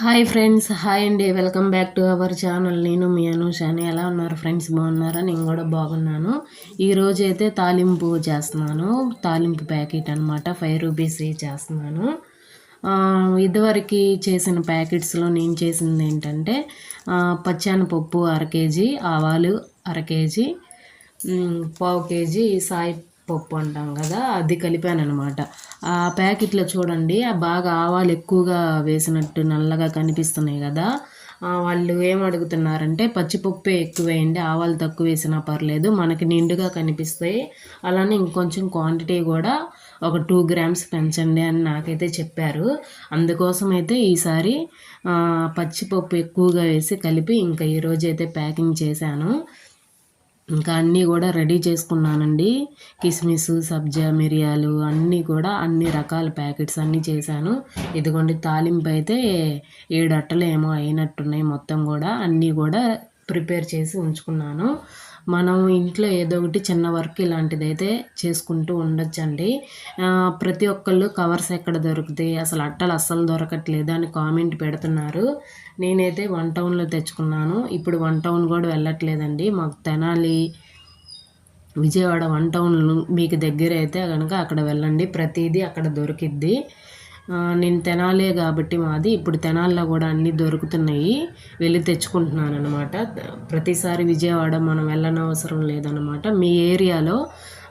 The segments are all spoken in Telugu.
హాయ్ ఫ్రెండ్స్ హాయ్ అండి. Welcome back to our channel. నేను మీ అనుషాని. ఎలా ఉన్నారు ఫ్రెండ్స్? బాగున్నారా? నేను కూడా బాగున్నాను. ఈరోజు అయితే తాలింపు చేస్తున్నాను. తాలింపు ప్యాకెట్ అనమాట ఫైవ్ రూపీస్ చేస్తున్నాను. ఇదివరకు చేసిన ప్యాకెట్స్లో నేను చేసింది ఏంటంటే పచ్చానపప్పు అర కేజీ ఆవాలు అర కేజీ పావు కేజీ సాయి పప్పు అంటాం కదా అది కలిపాను అనమాట ఆ ప్యాకెట్లో చూడండి బాగా ఆవాలు ఎక్కువగా వేసినట్టు నల్లగా కనిపిస్తున్నాయి కదా. వాళ్ళు ఏం అడుగుతున్నారంటే పచ్చిపప్పే ఎక్కువ వేయండి ఆవాలు తక్కువ వేసినా పర్లేదు మనకి నిండుగా కనిపిస్తాయి. అలానే ఇంకొంచెం క్వాంటిటీ కూడా ఒక టూ గ్రామ్స్ పెంచండి అని నాకైతే చెప్పారు. అందుకోసం అయితే ఈసారి పచ్చిపప్పు ఎక్కువగా వేసి కలిపి ఇంకా ఈరోజు అయితే ప్యాకింగ్ చేశాను. ఇంకా అన్నీ కూడా రెడీ చేసుకున్నానండి. కిస్మిస్ సబ్జా మిరియాలు అన్నీ కూడా అన్ని రకాల ప్యాకెట్స్ అన్నీ చేశాను. ఇదిగోండి తాలింపు అయితే ఏడు అట్టలు ఏమో అయినట్టున్నాయి మొత్తం కూడా. అన్నీ కూడా ప్రిపేర్ చేసి ఉంచుకున్నాను. మనం ఇంట్లో ఏదో ఒకటి చిన్న వర్క్ ఇలాంటిది అయితే చేసుకుంటూ ఉండొచ్చండి. ప్రతి ఒక్కళ్ళు కవర్స్ ఎక్కడ దొరుకుతాయి అసలు అట్టలు అస్సలు దొరకట్లేదు అని కామెంట్ పెడుతున్నారు. నేనైతే వన్ టౌన్లో తెచ్చుకున్నాను. ఇప్పుడు వన్ టౌన్ కూడా వెళ్ళట్లేదండి. మాకు తెనాలి విజయవాడ వన్ టౌన్ మీకు దగ్గర అయితే కనుక అక్కడ వెళ్ళండి. ప్రతిదీ అక్కడ దొరికిద్ది. నేను తెనాలే కాబట్టి మాది. ఇప్పుడు తెనాల్లో కూడా అన్నీ దొరుకుతున్నాయి. వెళ్ళి తెచ్చుకుంటున్నాను అనమాట ప్రతిసారి విజయవాడ మనం వెళ్ళనవసరం లేదనమాట మీ ఏరియాలో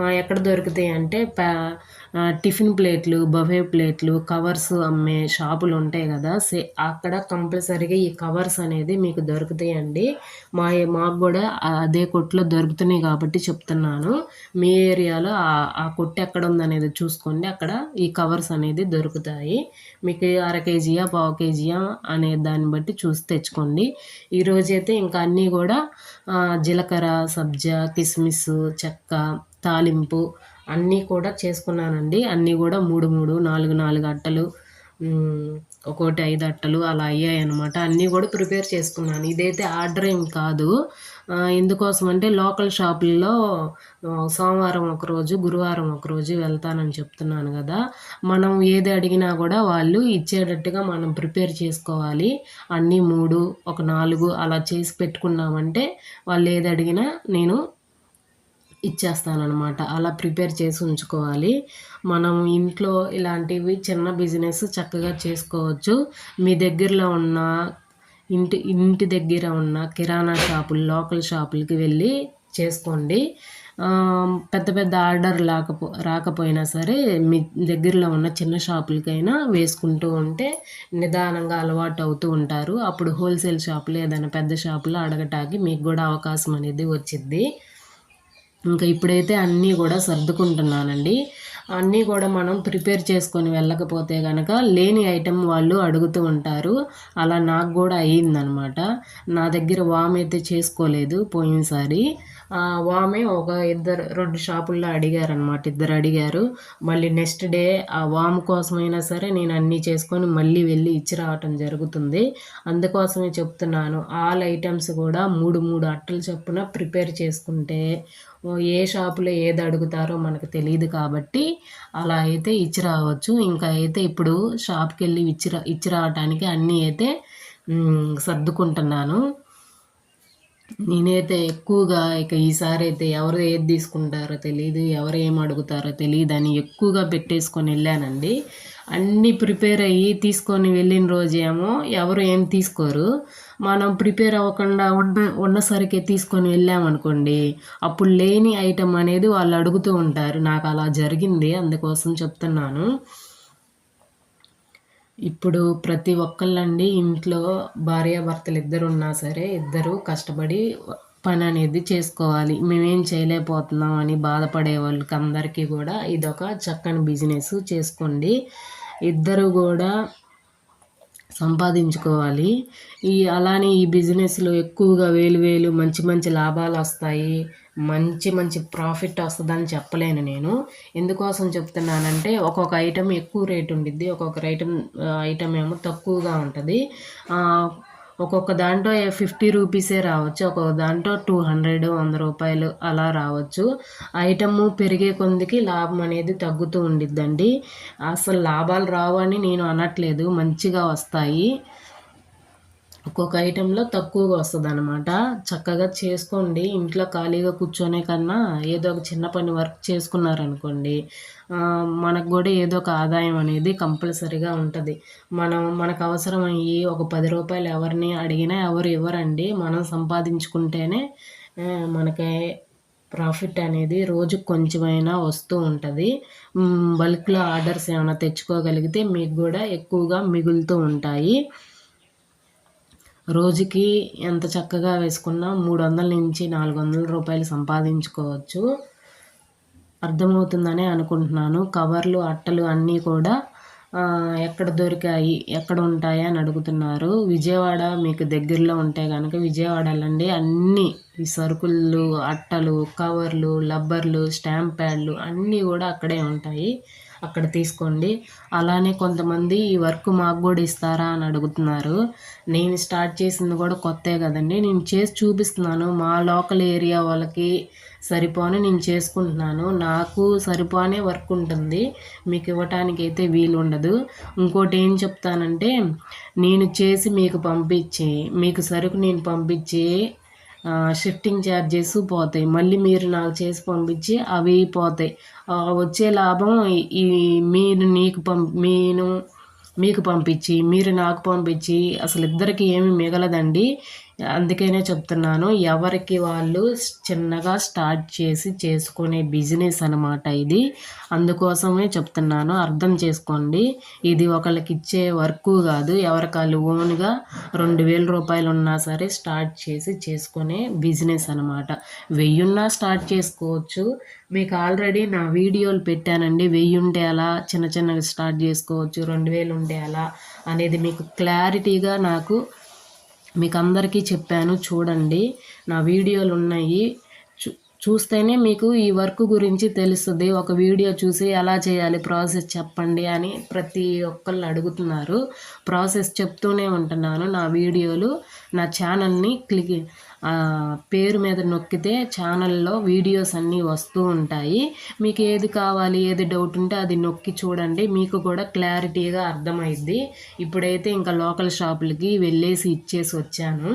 ఎక్కడ దొరుకుతాయి అంటే టిఫిన్ ప్లేట్లు బఫే ప్లేట్లు కవర్స్ అమ్మే షాపులు ఉంటాయి కదా. సే అక్కడ కంపల్సరీగా ఈ కవర్స్ అనేది మీకు దొరుకుతాయండి. మా మాకు కూడా అదే కొట్లో దొరుకుతున్నాయి కాబట్టి చెప్తున్నాను. మీ ఏరియాలో ఆ- ఆ కొట్టు ఎక్కడ ఉందనేది చూసుకోండి. అక్కడ ఈ కవర్స్ అనేది దొరుకుతాయి. మీకు అర కేజీయా పావు కేజీయా అనే దాన్ని బట్టి చూసి తెచ్చుకోండి. ఈరోజైతే ఇంకా అన్నీ కూడా జీలకర్ర సబ్జా కిస్మిస్ చెక్క తాలింపు అన్నీ కూడా చేసుకున్నానండి. అన్నీ కూడా మూడు మూడు నాలుగు నాలుగు అట్టలు ఒక్కోటి ఐదు అట్టలు అలా అయ్యాయి అనమాట అన్నీ కూడా ప్రిపేర్ చేసుకున్నాను. ఇదైతే ఆర్డర్ ఏం కాదు. ఎందుకోసం అంటే లోకల్ షాపుల్లో సోమవారం ఒకరోజు గురువారం ఒకరోజు వెళ్తానని చెప్తున్నాను కదా. మనం ఏది అడిగినా కూడా వాళ్ళు ఇచ్చేటట్టుగా మనం ప్రిపేర్ చేసుకోవాలి. అన్నీ మూడు ఒక నాలుగు అలా చేసి పెట్టుకున్నామంటే వాళ్ళు ఏది అడిగినా నేను ఇచ్చేస్తానమాట అలా ప్రిపేర్ చేసి ఉంచుకోవాలి. మనం ఇంట్లో ఇలాంటివి చిన్న బిజినెస్ చక్కగా చేసుకోవచ్చు. మీ దగ్గరలో ఉన్న ఇంటి ఇంటి దగ్గర ఉన్న కిరాణా షాపులు లోకల్ షాపులకి వెళ్ళి చేసుకోండి. పెద్ద పెద్ద ఆర్డర్ రాకపో రాకపోయినా సరే మీ దగ్గరలో ఉన్న చిన్న షాపులకైనా వేసుకుంటూ ఉంటే నిదానంగా అలవాటు అవుతూ ఉంటారు. అప్పుడు హోల్సేల్ షాపులు ఏదైనా పెద్ద షాపులో అడగటానికి మీకు కూడా అవకాశం అనేది వచ్చింది ఇంకా ఇప్పుడైతే అన్నీ కూడా సర్దుకుంటున్నానండి. అన్నీ కూడా మనం ప్రిపేర్ చేసుకొని వెళ్ళకపోతే కనుక లేని ఐటెం వాళ్ళు అడుగుతూ ఉంటారు. అలా నాకు కూడా అయ్యిందనమాట నా దగ్గర వామ్ అయితే చేసుకోలేదు పోయినసారి. వామే ఒక ఇద్దరు రెండు షాపుల్లో అడిగారనమాట ఇద్దరు అడిగారు. మళ్ళీ నెక్స్ట్ డే ఆ వామ్ కోసమైనా సరే నేను అన్నీ చేసుకొని మళ్ళీ వెళ్ళి ఇచ్చి రావటం జరుగుతుంది. అందుకోసమే చెప్తున్నాను. ఆల్ ఐటమ్స్ కూడా మూడు మూడు అట్టలు చొప్పున ప్రిపేర్ చేసుకుంటే ఏ షాపులో ఏది అడుగుతారో మనకు తెలియదు కాబట్టి అలా అయితే ఇచ్చి రావచ్చు. ఇంకా అయితే ఇప్పుడు షాప్కి వెళ్ళి ఇచ్చి రా ఇచ్చి రావటానికి అన్నీ అయితే సర్దుకుంటున్నాను. నేనైతే ఎక్కువగా ఇక ఈసారి అయితే ఎవరు ఏది తీసుకుంటారో తెలియదు ఎవరు ఏం అడుగుతారో తెలియదు అని ఎక్కువగా పెట్టేసుకొని వెళ్ళానండి. అన్నీ ప్రిపేర్ అయ్యి తీసుకొని వెళ్ళిన రోజేమో ఎవరు ఏం తీసుకోరు. మనం ప్రిపేర్ అవ్వకుండా ఉన్న ఉన్నసరికే తీసుకొని వెళ్ళామనుకోండి అప్పుడు లేని ఐటెం అనేది వాళ్ళు అడుగుతూ ఉంటారు. నాకు అలా జరిగింది అందుకోసం చెప్తున్నాను. ఇప్పుడు ప్రతి ఒక్కళ్ళండి ఇంట్లో భార్యాభర్తలు ఇద్దరు ఉన్నా సరే ఇద్దరు కష్టపడి పని అనేది చేసుకోవాలి. మేమేం చేయలేకపోతున్నాం అని బాధపడే వాళ్ళకి అందరికీ కూడా ఇదొక చక్కని బిజినెస్ చేసుకోండి. ఇద్దరు కూడా సంపాదించుకోవాలి. ఈ అలానే ఈ బిజినెస్లో ఎక్కువగా వేలు వేలు మంచి మంచి లాభాలు వస్తాయి మంచి మంచి ప్రాఫిట్ వస్తుందని చెప్పలేను నేను. ఎందుకోసం చెప్తున్నానంటే ఒక్కొక్క ఐటెం ఎక్కువ రేట్ ఉండిద్ది ఒక్కొక్క ఐటెం ఐటెం ఏమో తక్కువగా ఉంటుంది. ఒక్కొక్క దాంట్లో ఫిఫ్టీ రూపీసే రావచ్చు ఒక్కొక్క దాంట్లో టూ హండ్రెడ్ వంద రూపాయలు అలా రావచ్చు. ఐటమ్ పెరిగే కొందికి లాభం అనేది తగ్గుతూ ఉండిద్దండి. అసలు లాభాలు రావు అని నేను అనట్లేదు మంచిగా వస్తాయి. ఒక్కొక్క ఐటెంలో తక్కువగా వస్తుంది అనమాట చక్కగా చేసుకోండి. ఇంట్లో ఖాళీగా కూర్చొనే కన్నా ఏదో ఒక చిన్న పని వర్క్ చేసుకున్నారనుకోండి మనకు కూడా ఏదో ఒక ఆదాయం అనేది కంపల్సరీగా ఉంటుంది. మనం మనకు అవసరం అయ్యి ఒక పది రూపాయలు ఎవరిని అడిగినా ఎవరు ఇవ్వరండి. మనం సంపాదించుకుంటేనే మనకి ప్రాఫిట్ అనేది రోజుకు కొంచెమైనా వస్తూ ఉంటుంది. బల్క్లో ఆర్డర్స్ ఏమైనా తెచ్చుకోగలిగితే మీకు కూడా ఎక్కువగా మిగులుతూ ఉంటాయి. రోజుకి ఎంత చక్కగా వేసుకున్నా మూడు వందల నుంచి నాలుగు వందల రూపాయలు సంపాదించుకోవచ్చు. అర్థమవుతుందని అనుకుంటున్నాను. కవర్లు అట్టలు అన్నీ కూడా ఎక్కడ దొరికాయి ఎక్కడ ఉంటాయి అని అడుగుతున్నారు. విజయవాడ మీకు దగ్గరలో ఉంటే కనుక విజయవాడ వెళ్ళండి అన్నీ ఈ సరుకులు అట్టలు కవర్లు లబ్బర్లు స్టాంప్ ప్యాడ్లు అన్నీ కూడా అక్కడే ఉంటాయి. అక్కడ తీసుకోండి. అలానే కొంతమంది ఈ వర్క్ మాకు కూడా ఇస్తారా అని అడుగుతున్నారు. నేను స్టార్ట్ చేసింది కూడా కొత్తే కదండి. నేను చేసి చూపిస్తున్నాను. మా లోకల్ ఏరియా వాళ్ళకి సరిపోని నేను చేసుకుంటున్నాను. నాకు సరిపోనే వర్క్ ఉంటుంది. మీకు ఇవ్వటానికి అయితే వీలు ఉండదు ఇంకోటి ఏం చెప్తానంటే నేను చేసి మీకు పంపించి మీకు సరుకు నేను పంపించి షిఫ్టింగ్ ఛార్జెస్ పోతాయి. మళ్ళీ మీరు నాకు చేసి పంపించి అవి పోతాయి. వచ్చే లాభం ఈ- ఈ మీరు నీకు పం నేను మీకు పంపించి మీరు నాకు పంపించి అసలు ఇద్దరికి ఏమి మిగలదండి. అందుకనే చెప్తున్నాను ఎవరికి వాళ్ళు చిన్నగా స్టార్ట్ చేసి చేసుకునే బిజినెస్ అనమాట ఇది. అందుకోసమే చెప్తున్నాను అర్థం చేసుకోండి. ఇది ఒకళ్ళకి ఇచ్చే వర్క్ కాదు ఎవరికి వాళ్ళు ఓన్గా రెండు వేల రూపాయలు ఉన్నా సరే స్టార్ట్ చేసి చేసుకునే బిజినెస్ అనమాట వెయ్యున్నా స్టార్ట్ చేసుకోవచ్చు. మీకు ఆల్రెడీ నా వీడియోలు పెట్టానండి వెయ్యి ఉంటే ఎలా చిన్న చిన్నగా స్టార్ట్ చేసుకోవచ్చు రెండు వేలు ఉంటే ఎలా అనేది మీకు క్లారిటీగా నాకు మీకు అందరికీ చెప్పాను చూడండి. నా వీడియోలు ఉన్నాయి చూస్తేనే మీకు ఈ వర్క్ గురించి తెలుస్తుంది. ఒక వీడియో చూసి ఎలా చేయాలి ప్రాసెస్ చెప్పండి అని ప్రతి ఒక్కళ్ళు అడుగుతున్నారు. ప్రాసెస్ చెప్తూనే ఉంటున్నాను. నా వీడియోలు నా ఛానల్ని క్లిక్ పేరు మీద నొక్కితే ఛానల్లో వీడియోస్ అన్నీ వస్తూ ఉంటాయి. మీకు ఏది కావాలి ఏది డౌట్ ఉంటే అది నొక్కి చూడండి. మీకు కూడా క్లారిటీగా అర్థమైద్ది. ఇప్పుడైతే ఇంకా లోకల్ షాపులకి వెళ్ళేసి ఇచ్చేసి వచ్చాను.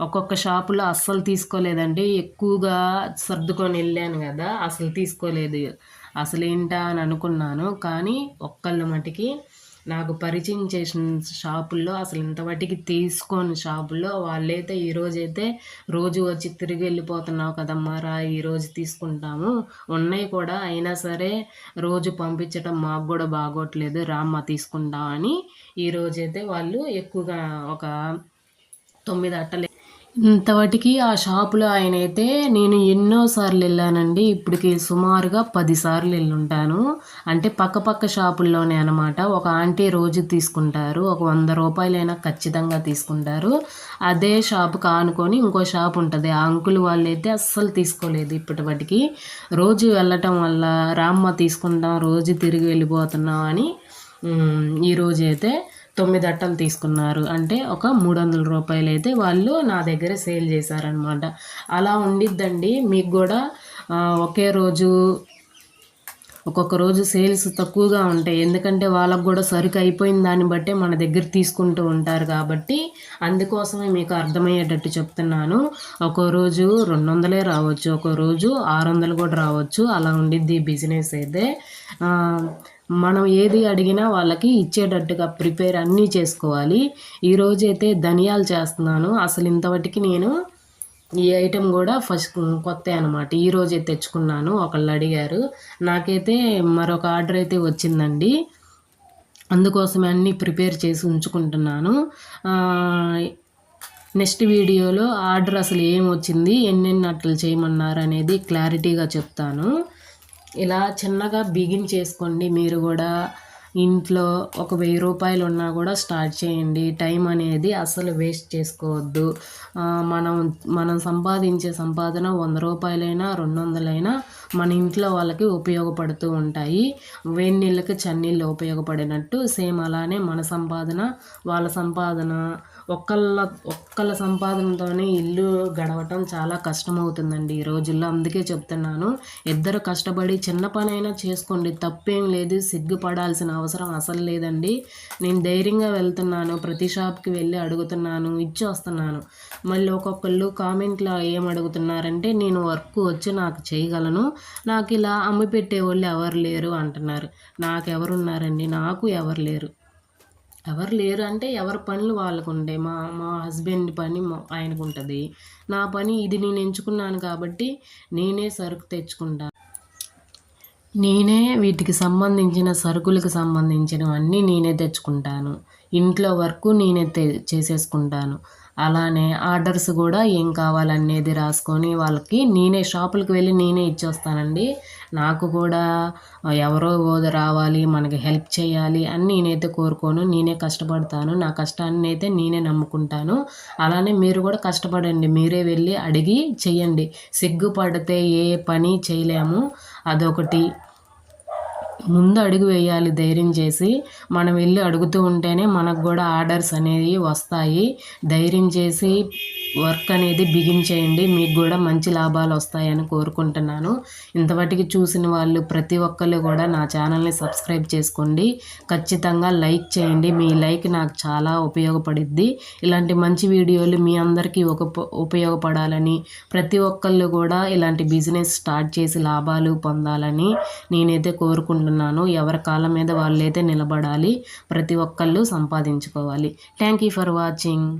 ఒక్కొక్క షాపులో అస్సలు తీసుకోలేదండి. ఎక్కువగా సర్దుకొని వెళ్ళాను కదా అసలు తీసుకోలేదు. అసలు ఏంటా అని అనుకున్నాను. కానీ ఒక్కళ్ళు మటుకి నాకు పరిచయం చేసిన షాపుల్లో అసలు ఇంత మటుకి తీసుకోని షాపుల్లో వాళ్ళైతే ఈరోజైతే రోజు వచ్చి తిరిగి వెళ్ళిపోతున్నావు కదమ్మా రా ఈరోజు తీసుకుంటాము. ఉన్నాయి కూడా అయినా సరే రోజు పంపించడం మాకు కూడా బాగోట్లేదు. రామ్మ తీసుకుంటామని ఈరోజైతే వాళ్ళు ఎక్కువగా ఒక తొమ్మిది అట్టలు ఇంతవటికి ఆ షాపులో ఆయన అయితే నేను ఎన్నోసార్లు వెళ్ళానండి. ఇప్పటికి సుమారుగా పదిసార్లు వెళ్ళుంటాను. అంటే పక్క పక్క షాపుల్లోనే అనమాట ఒక ఆంటీ రోజు తీసుకుంటారు. ఒక వంద రూపాయలైనా ఖచ్చితంగా తీసుకుంటారు. అదే షాపుకి ఆనుకొని ఇంకో షాప్ ఉంటుంది. ఆ అంకుల్ వాళ్ళు అయితే అస్సలు తీసుకోలేదు ఇప్పటివటికి. రోజు వెళ్ళటం వల్ల రామ్మ తీసుకుంటాం రోజు తిరిగి వెళ్ళిపోతున్నాం అని ఈరోజైతే ఈరోజు అయితే తొమ్మిది అట్టలు తీసుకున్నారు. అంటే ఒక మూడు వందల రూపాయలు అయితే వాళ్ళు నా దగ్గర సేల్ చేశారనమాట అలా ఉండిద్దండి. మీకు కూడా ఒకే రోజు ఒక్కొక్క రోజు సేల్స్ తక్కువగా ఉంటాయి. ఎందుకంటే వాళ్ళకు కూడా సరుకు అయిపోయిన దాన్ని బట్టే మన దగ్గర తీసుకుంటూ ఉంటారు కాబట్టి అందుకోసమే మీకు అర్థమయ్యేటట్టు చెప్తున్నాను. ఒక్కో రోజు రెండు వందలే రావచ్చు. ఒక్కో రోజు ఆరు వందలు కూడా రావచ్చు. అలా ఉండిద్ది బిజినెస్ అయితే. మనం ఏది అడిగినా వాళ్ళకి ఇచ్చేటట్టుగా ప్రిపేర్ అన్నీ చేసుకోవాలి. ఈరోజైతే ధనియాలు చేస్తున్నాను. అసలు ఇంతవరకు నేను ఈ ఐటెం కూడా ఫస్ట్ కొత్త అనమాట ఈరోజే తెచ్చుకున్నాను. ఒకళ్ళు అడిగారు. నాకైతే మరొక ఆర్డర్ అయితే వచ్చిందండి. అందుకోసమే అన్నీ ప్రిపేర్ చేసి ఉంచుకుంటున్నాను. నెక్స్ట్ వీడియోలో ఆర్డర్ అసలు ఏం వచ్చింది ఎన్నెన్ని అట్లు చేయమన్నారు అనేది క్లారిటీగా చెప్తాను. ఇలా చిన్నగా బిగిన్ చేసుకోండి. మీరు కూడా ఇంట్లో ఒక వెయ్యి రూపాయలు ఉన్నా కూడా స్టార్ట్ చేయండి. టైం అనేది అసలు వేస్ట్ చేసుకోవద్దు. మనం మనం సంపాదించే సంపాదన వంద రూపాయలైనా రెండు వందలైనా మన ఇంట్లో వాళ్ళకి ఉపయోగపడుతూ ఉంటాయి. వేడి నీళ్ళకి చన్నీళ్ళు ఉపయోగపడినట్టు సేమ్ అలానే మన సంపాదన వాళ్ళ సంపాదన ఒక్కళ్ళ ఒక్కళ్ళ సంపాదనతోనే ఇల్లు గడవటం చాలా కష్టమవుతుందండి ఈ రోజుల్లో. అందుకే చెప్తున్నాను ఇద్దరు కష్టపడి చిన్న పనైనా చేసుకోండి. తప్పేం లేదు సిగ్గుపడాల్సిన అవసరం అసలు లేదండి. నేను ధైర్యంగా వెళ్తున్నాను ప్రతి షాప్కి వెళ్ళి అడుగుతున్నాను ఇచ్చి వస్తున్నాను మళ్ళీ ఒక్కొక్కళ్ళు కామెంట్లో ఏం అడుగుతున్నారంటే నేను వర్క్ వచ్చి నాకు చేయగలను నాకు ఇలా అమ్మి పెట్టేవాళ్ళు ఎవరు లేరు అంటున్నారు. నాకు ఎవరున్నారండి నాకు ఎవరు లేరు. ఎవరు లేరు అంటే ఎవరి పనులు వాళ్ళకు ఉంటాయి మా మా హస్బెండ్ పని మా- ఆయనకు ఉంటుంది. నా పని ఇది నేను ఎంచుకున్నాను కాబట్టి నేనే సరుకు తెచ్చుకుంటాను నేనే వీటికి సంబంధించిన సరుకులకు సంబంధించినవన్నీ నేనే తెచ్చుకుంటాను. ఇంట్లో వర్క్ నేనే తె చేసేసుకుంటాను. అలానే ఆర్డర్స్ కూడా ఏం కావాలనేది రాసుకొని వాళ్ళకి నేనే షాపులకు వెళ్ళి నేనే ఇచ్చేస్తానండి. నాకు కూడా ఎవరో ఓద రావాలి మనకి హెల్ప్ చేయాలి అని నేనైతే కోరుకోను. నేనే కష్టపడతాను. నా కష్టాన్ని అయితే నేనే నమ్ముకుంటాను. అలానే మీరు కూడా కష్టపడండి. మీరే వెళ్ళి అడిగి చేయండి. సిగ్గుపడితే ఏ పని చేయలేము. అదొకటి. ముందు అడుగు వేయాలి ధైర్యం చేసి. మనం వెళ్ళి అడుగుతూ ఉంటేనే మనకు కూడా ఆర్డర్స్ అనేవి వస్తాయి. ధైర్యం చేసి వర్క్ అనేది బిగించేయండి మీకు కూడా మంచి లాభాలు వస్తాయని కోరుకుంటున్నాను. ఇంతవరకు చూసిన వాళ్ళు ప్రతి ఒక్కళ్ళు కూడా నా ఛానల్ని సబ్స్క్రైబ్ చేసుకోండి. ఖచ్చితంగా లైక్ చేయండి. మీ లైక్ నాకు చాలా ఉపయోగపడిద్ది. ఇలాంటి మంచి వీడియోలు మీ అందరికీ ఒక ఉపయోగపడాలని ప్రతి ఒక్కళ్ళు కూడా ఇలాంటి బిజినెస్ స్టార్ట్ చేసి లాభాలు పొందాలని నేనైతే కోరుకుంటున్నాను. ఎవరి కాళ్ళ మీద వాళ్ళైతే నిలబడాలి ప్రతి ఒక్కళ్ళు సంపాదించుకోవాలి. Thank you for watching